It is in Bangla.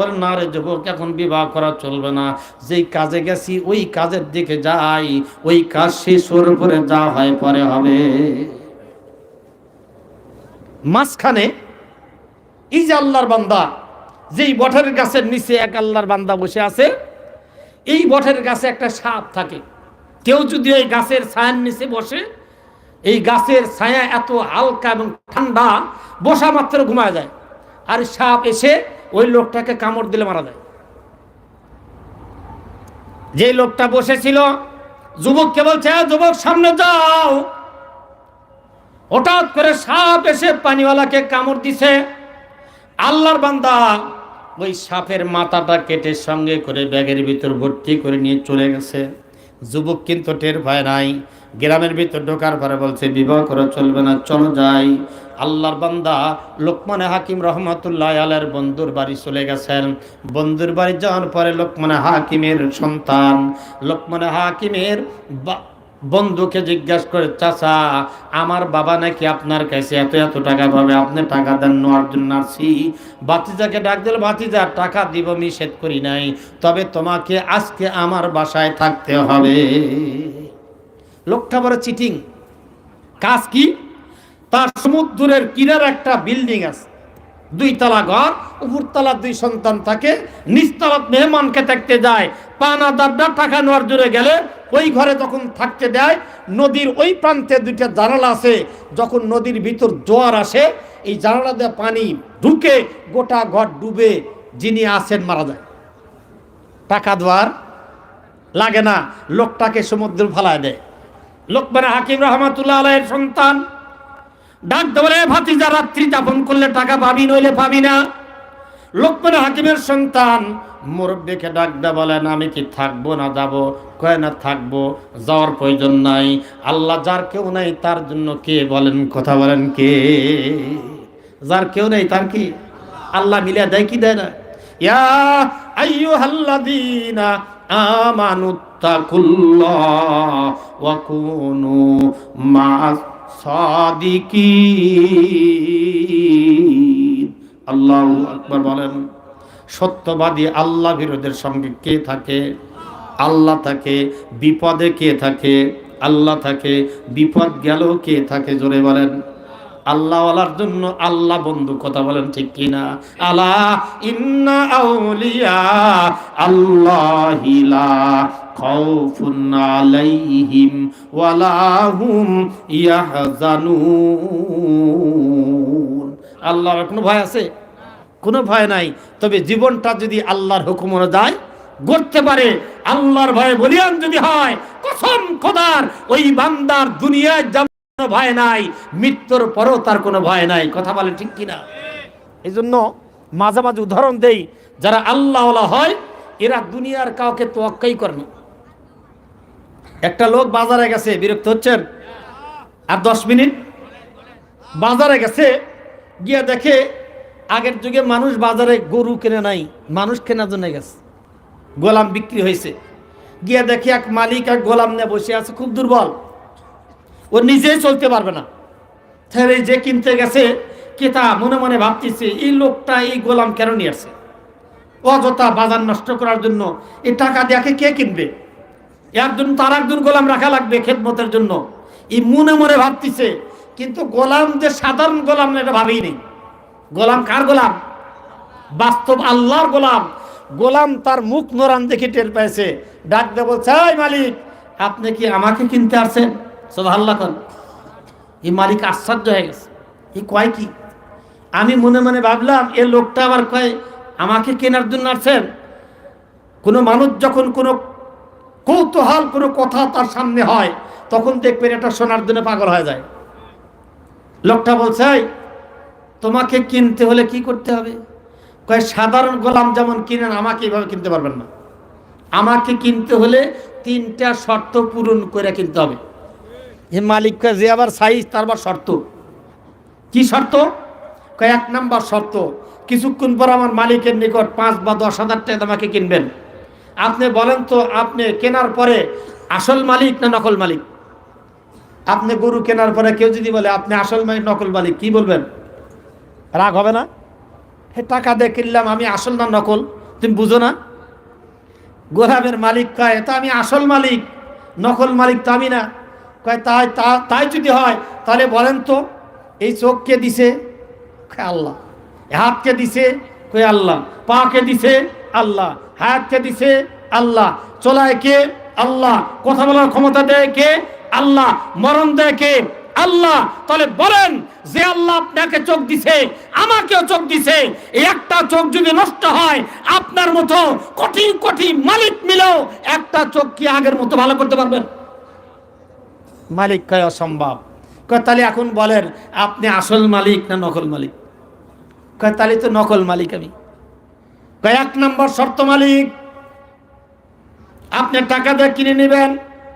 বলেন না রে যুবক, এখন বিবাহ করা চলবে না। যেই কাজে গেছি, ওই কাজের দিকে যাই। ওই কাজ শেষ হওয়ার পরে যা হয় পরে হবে। মাঝখানে, এই যে আল্লাহর বান্দা, যেই বটের গাছের নিচে এক আল্লাহর বান্দা বসে আছে, এই বটের গাছে একটা সাপ থাকে। কেউ যদি ওই গাছের ছায়ার নিচে বসে, এই গাছের ছায়া এত হালকা এবং ঠান্ডা, বসা মাত্র ঘুমায় যায়। আর সাপ এসে ওই লোকটাকে কামড় দিলে মারা যায়। যে লোকটা বসেছিল, যুবককে বলছে, "এ যুবক, সামনে যাও। হঠাৎ করে সাপ এসে পানিওয়ালাকে কামড় দিছে। আল্লাহর বান্দা ওই সাপের মাথাটা কেটে সঙ্গে করে ব্যাগের ভিতর ভর্তি করে নিয়ে চলে গেছে। যুবক কিন্তু টের পায় নাই। গ্রামের ভিতর ঢোকার পরে বলছে, বিবাহ করে চলবে না, চল যাই। আল্লাহর বান্দা লোকমানে হাকিম রহমতুল্লাহ আলের বন্ধুর বাড়ি চলে গেছেন। বন্ধুর বাড়ি যাওয়ার পরে লোকমানে হাকিমের সন্তান। লোকমানে হাকিমের বা- বন্ধুকে জিজ্ঞাসা করে, চাচা, আমার বাবা নাকি আপনার কাছে এত এত টাকা পাবে? আপনি টাকা দেন নেওয়ার জন্য আসছি বাতিজাকে ডাক দিল বাতিজা টাকা দিব নিষেধ করি নাই। তবে তোমাকে আজকে আমার বাসায় থাকতে হবে। লোকটা বড় চিটিং? কাজ কি? তার সমুদ্রের কিনার একটা বিল্ডিং আছে। দুই তলা ঘর উপর উপরতলা দুই সন্তান থাকে নিচতলা মেহমানকে থাকতে যায়। পানা দাবডা টাকা নেওয়ার জন্য গেলে ওই ঘরে যখন থাকতে দেয়, নদীর ওই প্রান্তে দুইটা জানালা আছে। যখন নদীর ভিতর জোয়ার আসে, এই জানালা দিয়ে পানি ঢুকে গোটা ঘর ডুবে যিনি আসেন মারা যায়। টাকা দেওয়ার লাগে না, লোকটাকে সমুদ্র ফালায় দেয়। লোকমানে হাকিম রহমাতুল্লাহ আলাইয়ের সন্তান ডাক দেবরে ভাতিজা রাত্রি যাপন করলে টাকা পাবি, নইলে পাবি না। লোকমান হাকিমের সন্তান, মুরব্বীকে ডাক দে বলেন, আমি কি থাকব না যাব? কয়, না, থাকব। যাওয়ার প্রয়োজন নাই। আল্লাহ যার কেউ নাই, তার জন্য কে বলেন, কথা বলেন কে? যার কেউ নেই, তার কি? আল্লাহ মিলে দেয় কি দেয় না? ইয়া আইয়ুহাল্লাযীনা আমানু তাকুল্লাহ ওয়া কুনু মা'আস সাদিকিন আল্লাহু আকবার বলেন, সত্যবাদী আল্লাহ বিরোধের সঙ্গে কে থাকে? আল্লাহ থাকে, বিপদে কে থাকে? আল্লাহ থাকে, বিপদ গেল কে থাকে জোরে বলেন? আল্লাহওয়ালার জন্য আল্লাহ বন্ধু কথা বলেন ঠিক কিনা আলা ইন্না আউলিয়া আল্লাহিলা খাউফুন আলাইহিম ওয়ালা হুম ইয়াহজানুন। আল্লাহর কোনো ভয় আছে? কোনো ভয় নাই। তবে জীবনটা যদি আল্লাহর হুকুম অনুযায়ী গড়তে পারে। আল্লাহর ভয়ে বলিয়ান যদি হয়, কসম খোদার, ওই বান্দার দুনিয়ায় যেমন ভয় নাই, মৃত্যুর পরও তার কোনো ভয় নাই। কথা বলে ঠিক কিনা? এই জন্য মাঝে মাঝে উদাহরণ দেই, যারা আল্লাহ হয়, এরা দুনিয়ার কাউকে তোয়াক্কাই করে না। একটা লোক বাজারে গেছে, বিরক্ত হচ্ছেন? আর দশ মিনিট? বাজারে গেছে, গিয়ে দেখে আগের যুগে মানুষ বাজারে গরু কেনে নাই, মানুষ কেনার জন্য গেছে। গোলাম বিক্রি হয়েছে। গিয়ে দেখে এক মালিক এক গোলাম নিয়ে বসে আছে, খুব দুর্বল। ও নিজেই চলতে পারবে না। তাহলে যে কিনতে গেছে, কেতা মনে মনে ভাবতেছে, এই লোকটা এই গোলাম কেন নিয়ে আসছে? অযথা বাজার নষ্ট করার জন্য এই টাকা দেখে কে কিনবে? এর জন্য তার একজন গোলাম রাখা লাগবে খেদমতের জন্য। এই মনে মনে ভাবতেছে, কিন্তু গোলাম যে সাধারণ গোলাম এটা ভাবেই নেই। গোলাম কার গোলাম? বাস্তব আল্লাহর গোলাম। গোলাম তার মুখ নরান দেখে টের পেয়েছে। ডাক দে বলছে, "এই মালিক, আপনি কি আমাকে কিনতে আসছেন? সব আল্লাহ কন। এই মালিক আশ্চর্য হয়ে গেছে। এই কয় কি? আমি মনে মনে ভাবলাম, এ লোকটা আবার কয়, আমাকে কেনার জন্য আসছেন? কোনো মানুষ যখন কোনো কৌতূহল কোনো কথা তার সামনে হয়, তখন দেখবেন এটা শোনার জন্য পাগল হয়ে যায়। লোকটা বলছে তোমাকে কিনতে হলে কি করতে হবে? কয়, সাধারণ গোলাম যেমন কিনেন, আমাকে এইভাবে কিনতে পারবেন না। আমাকে কিনতে হলে তিনটা শর্ত পূরণ করে কিনতে হবে। যে মালিক যে আবার সাইজ, তার আবার শর্ত। কি শর্ত? কয়, এক নাম্বার শর্ত, কিছুক্ষণ পর আমার মালিকের নিকট পাঁচ বা দশ হাজার টাকা আমাকে কিনবেন। আপনি বলেন তো আপনি কেনার পরে আসল মালিক না নকল মালিক? আপনি গরু কেনার পরে কেউ যদি বলে, আপনি আসল মালিক, নকল মালিক, কি বলবেন? রাগ হবে না? হে, টাকা দিয়ে কিনলাম, আমি আসল না নকল? তুমি বুঝো না? গোলামের মালিক কয় এটা আমি আসল মালিক, নকল মালিক তো আমি না। কয়, তাই, তা- তাই যদি হয়, তাহলে বলেন তো, এই চোখকে দিছে? আল্লাহ। এ হাত দিছে? কই আল্লাহ। পা কে দিছে? আল্লাহ। হাত কে দিছে আল্লাহ। চলায় কে? আল্লাহ। কথা বলার ক্ষমতা দেয় কে? আল্লাহ। মরণ দেয় কে? আল্লাহ। তাহলে বলেন যে আল্লাহ আপনাকে চোখ দিছে, আমাকেও চোখ দিছে। একটা চোখ যদি নষ্ট হয়, আপনার মতো কোটি কোটি মালিক মিলেও একটা চোখ কি আগের মতো ভালো করতে পারবেন? মালিক কয় অসম্ভব। কয় তাহলে এখন বলেন, আপনি আসল মালিক না নকল মালিক? কয় তাহলে তো নকল মালিক আমি। এক নম্বর শর্ত মালিক। আপনি টাকা দিয়ে কিনে নেবেন।